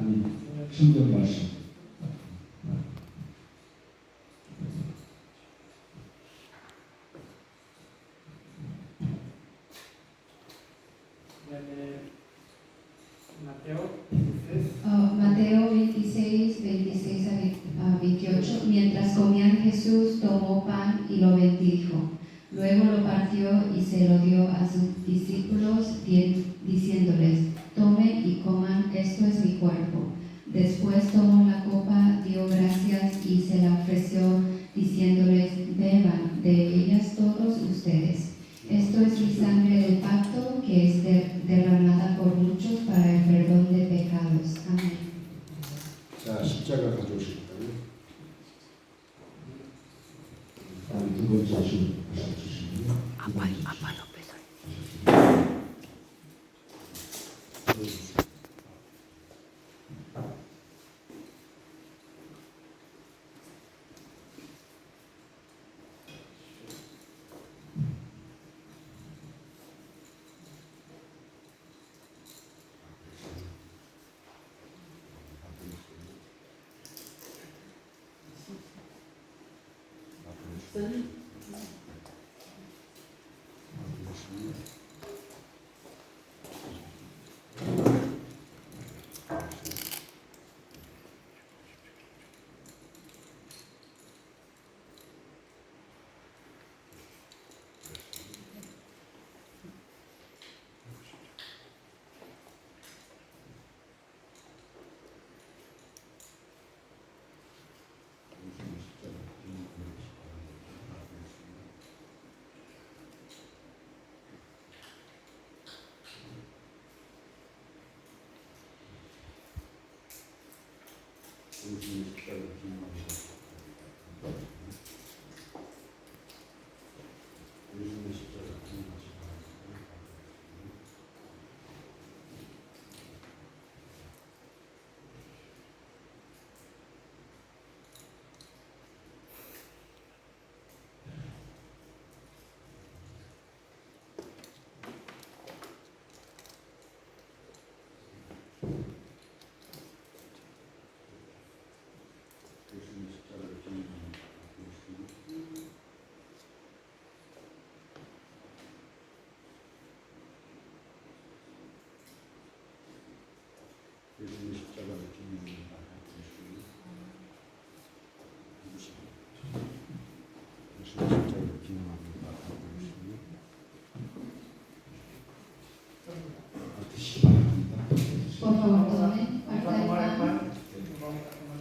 아니 성경 말씀. Mateo 16. Ah, Mateo 26, 26 a ve- a 28. Mientras comían Jesús tomó pan y lo bendijo. Luego lo partió y se lo dio a sus discípulos di- diciéndoles, tomen y coman, esto es mi cuerpo. Después tomó la copa, dio gracias y se la ofreció diciéndoles, beban de ellas todos ustedes. Esto es mi sangre del pacto que es de- derramada por muchos para el perdón de pecados. Amén. 자 십자가 가져오실까요? 다음 두 번째 줄 주 生。 예수님의 십자가를 기념합니다. 예수님의 십자가를 기념합니다. 아, 드시기 바랍니다. Por favor, tomen Vamos a parte del tomar el pan. pan. Vamos a tomar.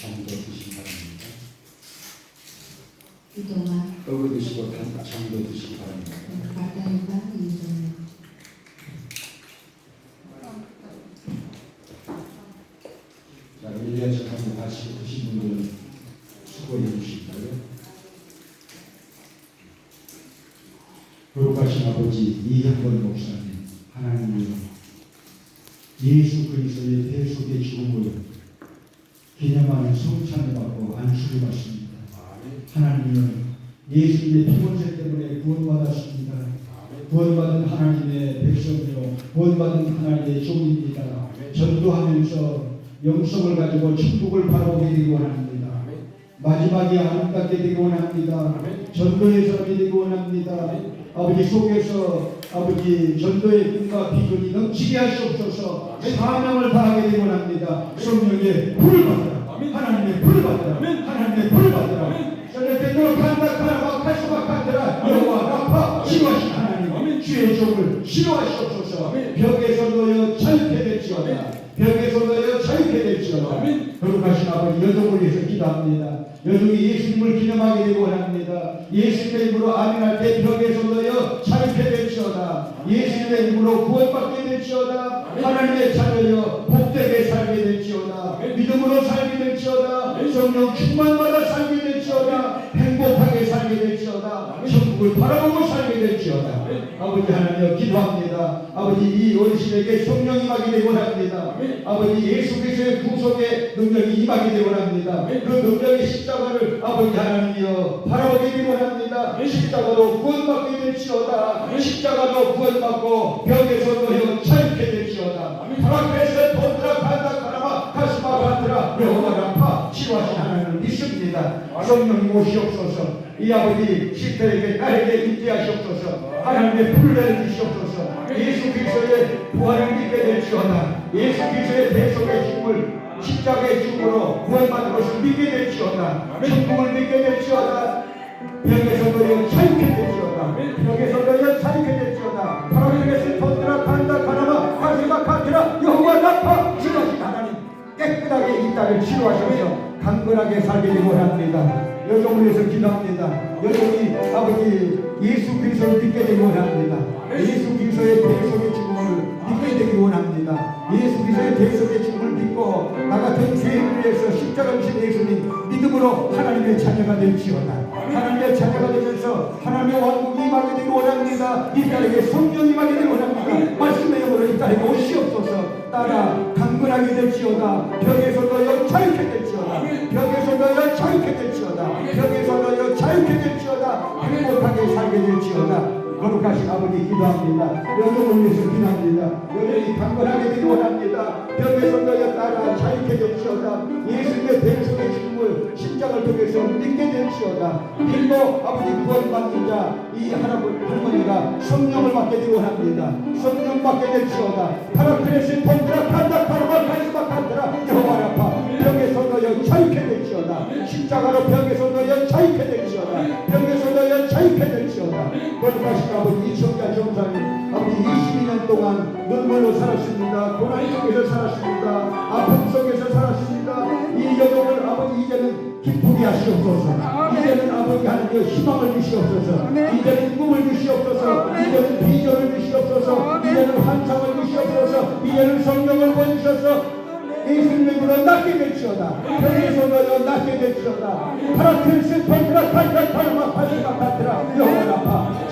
잠도 드시기 바랍니다. y tomar 떡을 드시고 단- 잠도 드시기 바랍니다. 자, 일리아 다시 드신 분들은 수고해? 거룩하신 아버지 이현건 목사님 하나님이여 예수 그리스도의 대속의 죽음을 기념하는 성찬을 받고 안수를 받습니다. 하나님이여 예수님의 피곤세 때문에 구원받았습니다. 구원받은 하나님의 백성이요 구원받은 하나님의 종입니다. 전도하면서 영성을 가지고 천국을 바라보게 되기 원합니다. 마지막에 아름답게 되기 원합니다. 사람이 되기 원합니다. 아버지 속에서 아버지 전도의 꿈과 비전이 넘치게 하시옵소서 사명을 다하게 되기 원합니다. 성령의 불을 받으라. 하나님의 불을 받으라. 하나님의 불을 받으라. 거룩하신 아버지 여종을 위해서 기도합니다. 여종이 예수님을 기념하게 되고 원합니다. 예수님의 이름으로 아멘할 때 벽에서 놓여 자유케 될지어다. 예수님의 이름으로 구원받게 될지어다. 하나님의 자녀여 복되게 살게 될지어다. 믿음으로 살게 될지어다. 성령 충만받 예수를 바라보고 살게 될지어다. 아버지 하나님 기도합니다. 아버지 이 어르신에게 성령이 임하게 되고 합니다. 아버지 예수 그리스도의 구속의 능력이 임하게 되고 합니다. 그 능력의 십자가를 아버지 하나님이여 바라보게 되고 합니다. 십자가로 구원받게 될지어다. 십자가로 구원받고 병에서 너여 자유케 될지어다. 파라크레스 돈드라 간다 카라마 가스마 간드라 여호와라 파 치료하신 하나님을 믿습니다. 성령님 오시옵소서. 이 아버지 시태에게 딸에게 임재하시옵소서. 하나님의 불을 내려주시옵소서. 예수 그리스도의 부활을 믿게 될지어다. 예수 그리스도의 대속의 죽음을 십자가의 죽음으로 구원받은 것을 믿게 될지어다. 천국을 믿게 될지어다. 병에서 너희를 자유케 될지어다. 병에서 너희를 자유케 될지어다. 파라크레스 돈드라 간다 카라마 가스마 간드라 여호와 나파 치료하신 하나님 깨끗하게 이 딸을 치료하셔서 강건하게 살게 되기 원합니다. 여종을 위해서 기도합니다. 여종이 아버지 예수 그리스도를 믿게 되기 원합니다. 예수 그리스도의 대속의 죽음을 믿게 되기 원합니다. 예수 그리스도의 대속의 죽음을 믿고 나 같은 죄인을 위해서 십자가 지신 예수님 믿음으로 하나님의 자녀가 될지어다. 하나님의 자녀가 되면서 하나님의 왕국이 임하게 되기 원합니다. 이 딸에게 성령이 임하게 되기 원합니다. 말씀의 영으로 이 딸에게 오시옵소서. 따라 강건하게 될지어다. 거룩하신 아버지 기도합니다. 여정을 위해서 기도합니다. 여전히 강건하게 되기 원합니다. 병에서 너여 따라 자유케 될지어다. 예수님의 대속의 죽음을 십자가를 통해서 믿게 될지어다. 믿고 아버지 구원받는 자이 할아버지 할머니가 성령을 받게 되기 원합니다. 성령 받게 될지어다. 파라크레스 폰드라 판다 파라마 카리스마 판드라 여호와라파 병에서 너여 자유케 될지어다. 십자가로 병에서 너여 자유케 너여 자유케 거룩하신 아버지 이성자 정사님 아버지 22년 동안 눈물로 살았습니다. 고난 속에서 살았습니다. 아픔 속에서 살았습니다. 이 여정을 아버지 이제는 기쁘게 하시옵소서. 이제는 아버지 하나님 희망을 주시옵소서. 이제는 꿈을 주시옵소서. 이제는 비전을 주시옵소서. 이제는 환상을 주시옵소서. 이제는 성령을 보여주셔서 예수님으로 낫게 될지어다. 병에서 너여 낫게 될지어다. 파라클스 펜트라 팔라 팔마 팔마 파트라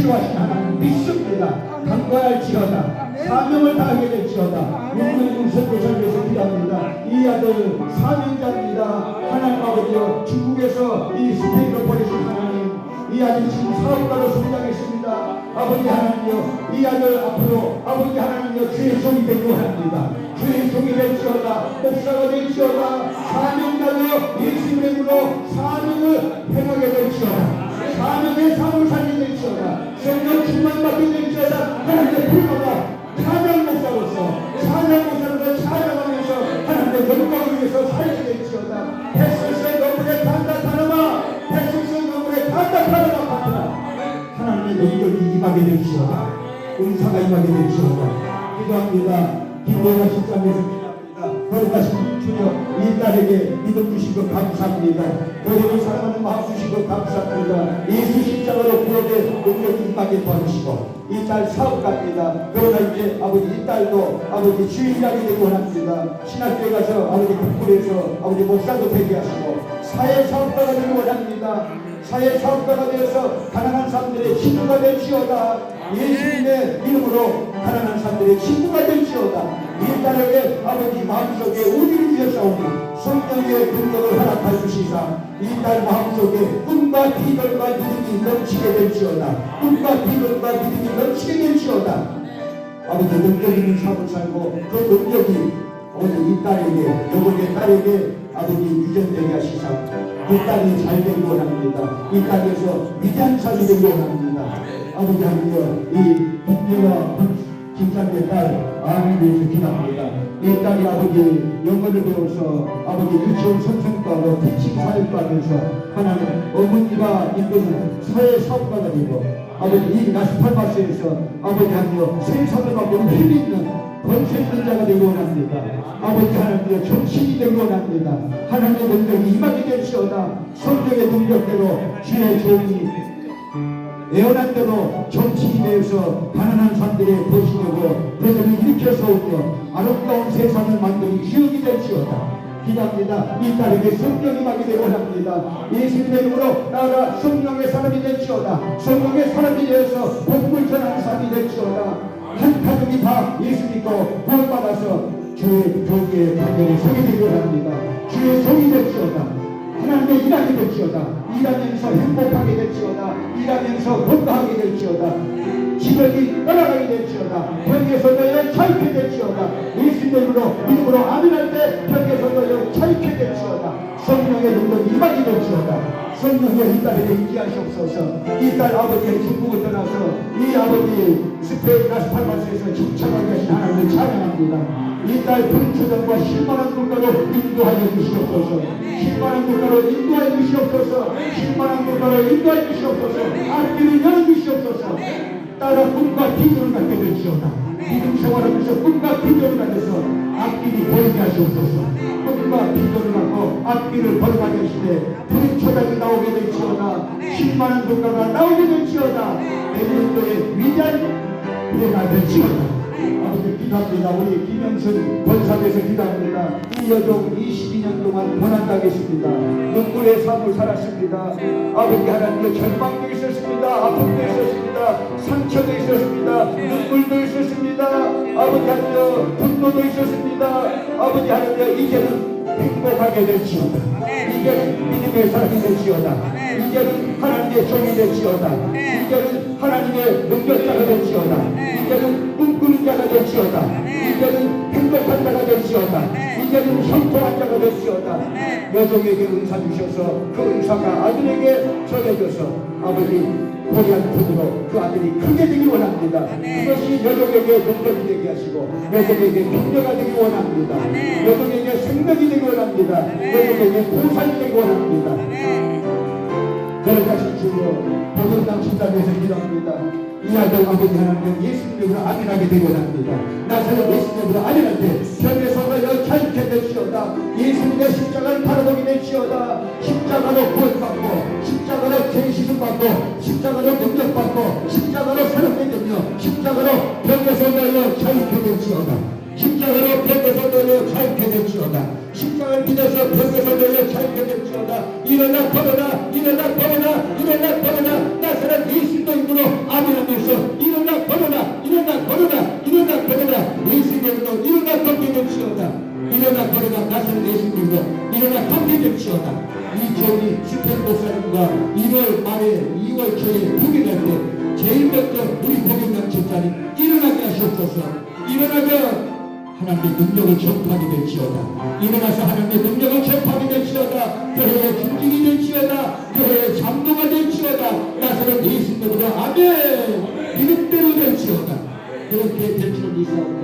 치료하신 하나님 믿습니다. 강구할지어다. 사명을 다하게 될지어다. 용맹군 선교사님께서 기도합니다. 이 아들 사명자입니다. 하나님 아버지여 중국에서 이 스페인으로 보내신 하나님 이 아들 지금 사업가로 성장했습니다. 아버지 하나님여 이 아들 앞으로 아버지 하나님여 주의 종이 되기 원합니다. 주의 종이 될지어다 목사가 될지어다 은사가 임하게 될지어다 기도합니다. 기도가 십자가에서 기도합니다. 거룩하신 주여 이 딸에게 믿음 것 감사합니다. 너희를 사랑하는 마음 것 감사합니다. 예수 십자가로 구원의 능력이 임하게 도와주시고 이 딸 사업가입니다. 그러나 이제 아버지 이 딸도 아버지 주인하게 되기 원합니다. 신학교에 가서 아버지 공부해서 아버지 목사도 되게 하시고 사회 사업가가 되기 원합니다. 사회 사업가가 되어서 가난한 사람들의 친구가 될지어다 예수님의 이름으로 가난한 사람들의 친구가 될지어다. 이 딸에게 아버지 마음속에 우리를 위해서오니 성령의 능력을 허락하여 주시사 이딸 마음속에 꿈과 비결과 믿음이 넘치게 될지어다. 꿈과 비결과 믿음이 넘치게 될지어다. 아버지 능력 있는 삶을 살고 그 능력이 오늘 이 딸에게 여보의 딸에게 아버지 유전되게 하시사 그 딸이 잘 되기 원합니다. 이 땅에서 위대한 삶이 되기 원합니다 아버지 하나님 이 국녀와 김상대 딸 아를 위해서 기도합니다 이 딸이 아버지 영어를 배워서 아버지 유치원 선생과로 택시 사역과에서 하나님 어머니가 이끄는 사회 사업가가 되고 아버지 이 나스팔마스에서 아버지 하나님 세상을 갖고 힘 있는 권세 있는 자가 되기 원합니다. 아버지 하나님의 정신이 되기 원합니다. 하나님의 능력이 임하게 될시어다. 성령의 능력대로 주의 종이 애원한 대로 정치인이 되어서 가난한 사람들의 도시되고 그들을 일으켜서 오며 아름다운 세상을 만드는 기업이 될지어다. 기도합니다. 이 딸에게 성령이 되고 원합니다. 예수님의 이름으로 나가 성령의 사람이 될지어다. 성령의 사람이 되어서 복음을 전하는 사람이 될지어다. 한 가족이 다 예수 믿고 구원받아서 주의 교회의 반열에 서게 되기 원합니다. 주의 성이 될지어다. 하나님의 일하게 될지어다. 일하면서 행복하게 될지어다. 일하면서 건강하게 될지어다. 지병이 떠나가게 될지어다. 병에서 너희를 자유케 될지어다. 예수님의 이름으로 믿음으로 아멘할 때 병에서 너희를 자유케 될지어다. 성령의 능력이 임하게 될지어다. 성령의 이 딸에게 인기하시옵소서. 이딸 아버지의 중국을 떠나서 이 아버지 스페인 라스팔마스에서 정착하게 하신 하나님을 찬양합니다. 이딸 분초전과 실만한 국가로 인도하여 주시옵소서. 실만한 국가로 인도하여 주시옵소서. 실만한 국가로 인도하여 주시옵소서. 앞길을 열어 주시옵소서. 따라 꿈과 비전을 갖게 될지어다. 믿음 생활하면서 꿈과 비전을 가져서 앞길이 보이게 하시옵소서. 꿈과 비전을 갖고 앞길을 걸어가게 하시되 분초장이 나오게 될지어다. 실만한 국가가 나오게 될지어다. 내년도에 위대한 은혜가 될지어다. 기도합니다. 우리 김영선 권사께서 기도합니다. 이 여종 22년 동안 고난당했습니다. 눈물의 삶을 살았습니다. 아버지 하나님의 절망도 있었습니다. 아픔도 있었습니다. 상처도 있었습니다. 눈물도 있었습니다. 아버지 하나님 분노도 있었습니다. 아버지 하나님 이제는 행복하게 될지어다. 이제는 믿음의 사람이 될지어다. 이제는 하나님의 종이 될지어다. 이제는 하나님의 능력자가 될지어다. 이제는 꿈꾸는 자가 될지어다. 이제는 행복한 자가 될지어다. 이제는 형통한 자가 될지어다. 여종에게 은사 주셔서 그 은사가 아들에게 전해져서 아버지 고리한 분으로 그 아들이 크게 되기 원합니다. 그것이 여종에게 능력이 되게 하시고 여종에게 격려가 되기 원합니다. 여종에게 생명이 되기 원합니다. 여종에게 보살이 되기 원합니다. 저를 다시 주여 보존당 신당에서 기도합니다. 이 아들 아버지 하나님 예수님으로 아멘하게 되기 원합니다. 나사렛 예수님으로 아멘할 때 병에서 여차있게 될지어다. 예수님의 십자가를 바라보게 될지어다. 십자가로 구원받고 십자가로 죄시을 받고 십자가로 능력받고 십자가로 새롭게 되며 십자가로 병에서 너여 자유케 될지어다. 집행 목사님과 1월 말에 2월 초에 북일할 때 제일 먼저 우리 고객님 집사님 일어나게 하셨소서. 일어나자 하나님의 능력을 전파하게 될지어다. 일어나서 하나님의 능력을 전파하게 될지어다. 교회의 중직이 될지어다. 교회의 잠도가 될지어다. 나서는 예수님으로 아멘. 믿음대로 될지어다. 그렇게 될줄 믿사옵고.